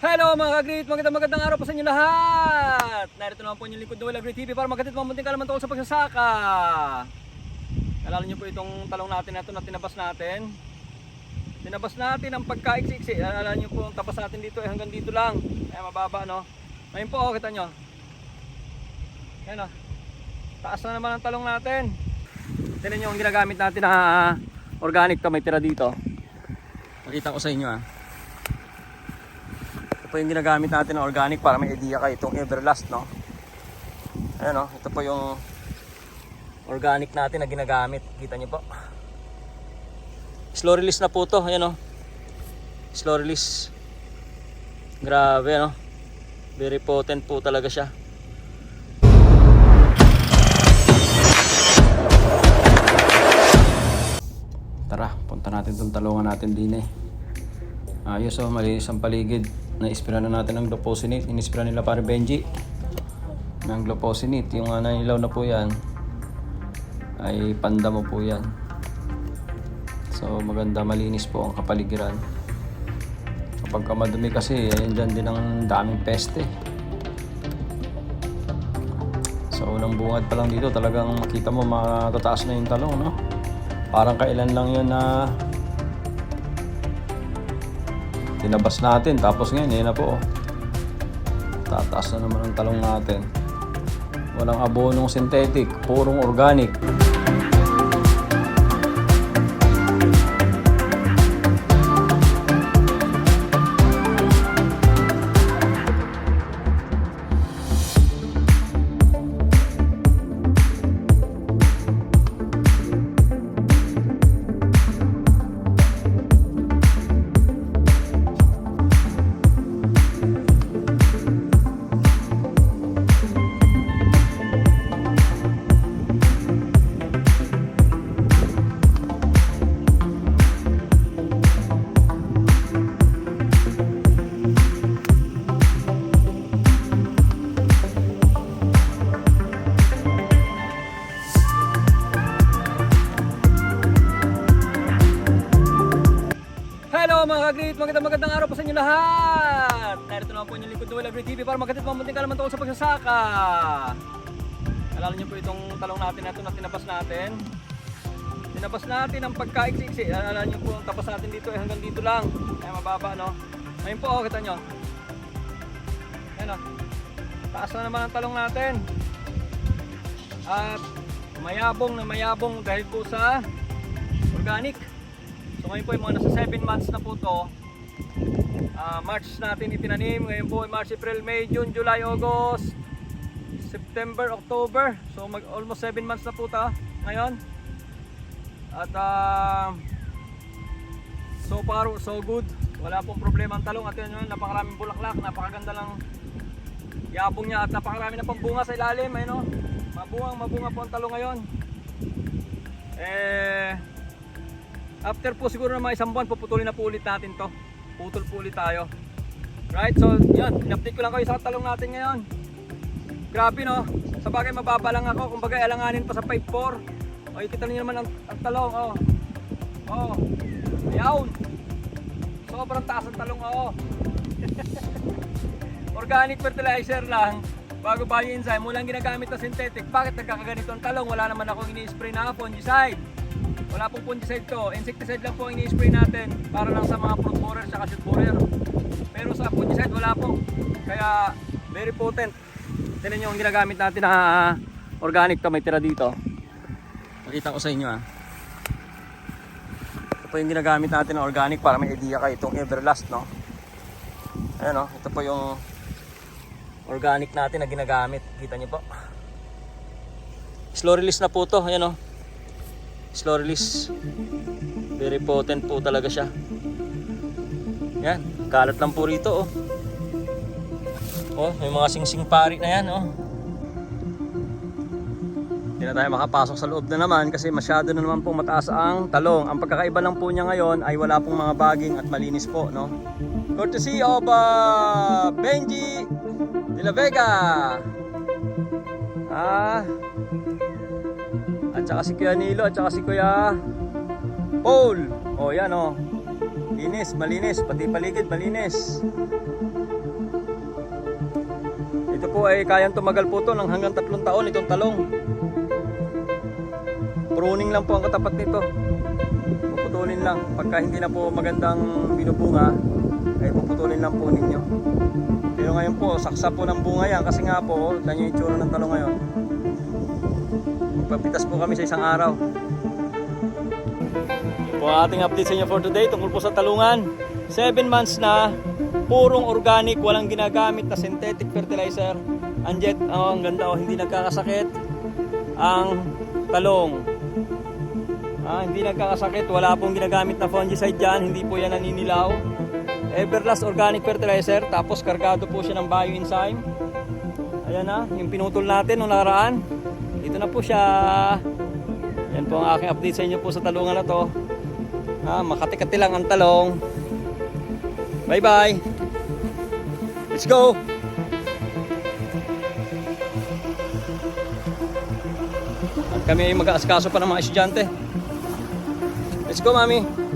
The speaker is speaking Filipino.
Hello mga ka-great! Magandang magandang araw po sa inyo lahat! Narito naman po yung lingkod Noel Agri TV para magkatid mga munting kalaman tungkol sa pagsasaka. Nalala niyo po itong talong natin na ito na tinabas natin. Tinabas natin ang pagkaiksi-iksi. Nalala niyo po ang tapas natin dito eh hanggang dito lang. Kaya mababa no. Ngayon po, oh, kita nyo. Ayan oh. Taas na naman ang talong natin. Tignan nyo ang ginagamit natin na organic to. May tira dito. Pakita ko sa inyo ah. Ito po yung ginagamit natin na organic para may idea kayo itong Everlast no. Ayan o, ito po yung organic natin na ginagamit. Kita niyo po. Slow release na po to. Ayan o. Slow release. Grabe ano. Very potent po talaga siya. Tara, punta natin itong talungan natin din eh. Ayos oh, malinis ang paligid. Na-ispira na natin ng glufosinate. Inispira nila pare Benji. Ng glufosinate. Yung uh, nanilaw na po yan. Ay panda mo po yan. So maganda malinis po ang kapaligiran. Kapag ka madumi kasi, ayun dyan din ang daming peste. Sa unang bungad pa lang dito, talagang makita mo matataas na yung talong, no? Parang kailan lang yun na tinabas natin. Tapos ngayon, yun na po. oh. Tataas na naman ang talong natin. Walang abonong synthetic, purong organic. Ka-great! Magandang magandang araw po sa inyo lahat! Narito naman po yung lingkod Noel Agri TV para magkatid mga munting kalaman tungkol sa pagsasaka. Nalala niyo po itong talong natin na ito na tinabas natin. Tinabas natin ang pagkaiksi-iksi. Nalala niyo po ang tapas natin dito eh hanggang dito lang. Kaya mababa no. Ngayon po, oh, kita nyo. Ayan oh. Taas na naman ang talong natin. At mayabong na mayabong dahil po sa organic. So ngayon po ay mga nasa 7 months na po to. Ah, March natin itinanim. Ngayon po ay March, April, May, June, July, August, September, October. So mag almost 7 months na po ta ngayon. At ah, so far so good. Wala pong problema ang talong at yun napakaraming bulaklak, napakaganda lang yabong niya at napakarami na pang bunga sa ilalim. Ayun, oh. Mabungang mabunga po ang talong ngayon. Eh, After po siguro ng mga isang buwan, puputulin na po ulit natin to. Putol po ulit tayo. Right, so yun, in-update ko lang kayo sa talong natin ngayon. Grabe no, sa bagay mababa lang ako, kumbaga alanganin pa sa 5.4. O, kita niyo naman ang, ang talong, oh. Oh, yawn. Sobrang taas ang talong, oh. Organic fertilizer lang, bago ba yung enzyme, walang ginagamit na synthetic. Bakit nagkakaganito ang talong? Wala naman ako ini-spray na fungicide. Wala pong fungicide to. Insecticide lang po ang ini-spray natin para lang sa mga fruit borer at shoot borer. Pero sa fungicide wala po. Kaya very potent. Tignan nyo ang ginagamit natin na organic to. May tira dito. Pakita ko sa inyo ah. Ito po yung ginagamit natin na organic para may idea kayo itong Everlast no. Ayan oh, ito po yung organic natin na ginagamit. Kita nyo po. Slow release na po to. Ayan oh slow release very potent po talaga siya. Yan kalat lang po rito oh. Oh may mga singsing pari na yan oh. Hindi na tayo makapasok sa loob na naman kasi masyado na naman pong mataas ang talong. Ang pagkakaiba lang po niya ngayon ay wala pong mga baging at malinis po no? Courtesy of uh, Benji de la Vega. Ah at saka si Kuya Nilo at saka si Kuya Paul. O yan o. Linis, malinis. Pati paligid, malinis. po ay kayang tumagal po to ng hanggang tatlong taon itong talong. Pruning lang po ang katapat nito. Puputulin lang. Pagka hindi na po magandang binubunga, ay puputulin lang po ninyo. Pero ngayon po, saksa po ng bunga yan kasi nga po, oh, yan yung itsura ng talong ngayon. Magpapitas po kami sa isang araw. Po ating update sa inyo for today tungkol po sa talungan. 7 months na, purong organic, walang ginagamit na synthetic fertilizer. And yet, oh, ang ganda oh, hindi nagkakasakit ang talong. Ah, hindi nagkakasakit, wala pong ginagamit na fungicide dyan, hindi po yan naninilaw. Everlast organic fertilizer, tapos kargado po siya ng bioenzyme. Ayan na, yung pinutol natin nung nakaraan. Dito na po siya. Yan po ang aking update sa inyo po sa talungan na to. Ah, makatikati lang ang talong. Bye bye. Let's go. At kami ay mag-aaskaso pa ng mga estudyante. Let's go, mami.